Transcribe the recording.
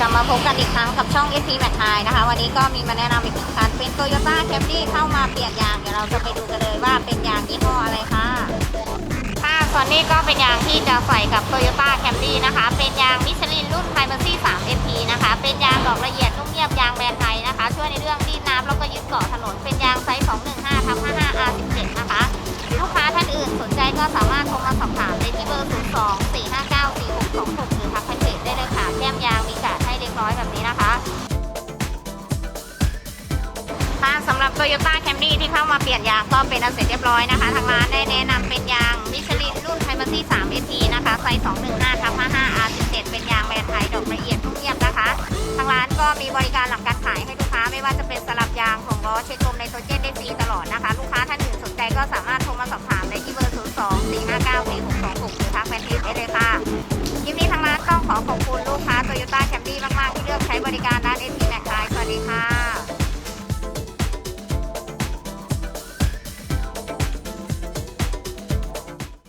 กลับมาพบกันอีกครั้งกับช่อง SP Mac High นะคะ วันนี้ก็มีมาแนะนำอีกหนึ่งคันเป็น Toyota Camry เข้ามาเปลี่ยนยาง เดี๋ยวเราจะไปดูกันเลยว่าเป็นยางยี่ห้ออะไรค่ะค่ะส่วนนี้ก็เป็นยางที่จะใส่กับ Toyota Camry นะคะ เป็นยางมิชลินรุ่น Primacy 3 MP นะคะ เป็นยางดอกละเอียดนุ่มเนียบยางแบรนด์ไทยนะคะ ช่วยในเรื่องรีดน้ำแล้วก็ยึดเกาะถนน เป็นยางไซส์215ทับ55 R17 นะคะ ลูกค้าท่านอื่นสนใจก็สามารถโทรมาสอบถามได้ที่เบอร์02 สำหรับ Toyota Camry ที่เข้ามาเปลี่ยนยางก็เป็นอันเสร็จเรียบร้อยนะคะ ทางร้านได้แนะนำเป็นยางมิชลินรุ่น Primacy 3 SP นะคะไซส์215ทับ55 R17 เป็นยางแบรนด์ไทยดอกละเอียดทุกเงียบนะคะ ทางร้านก็มีบริการหลังการขายให้ลูกค้าไม่ว่าจะเป็นสลับยางของล้อเช็คลมไนโตรเจนได้ฟรีตลอดนะคะ ลูกค้าท่านอื่นสนใจก็สามารถโทรมาสอบถามได้ที่เบอร์ 02 459 4626หรือทักแฟนเพจได้เลยค่ะคลิปนี้ทางร้านต้องขอขอบคุณลูกค้า Toyota Camry มากๆที่เลือกใช้บริการร้าน SP Mac สวัสดีค่ะ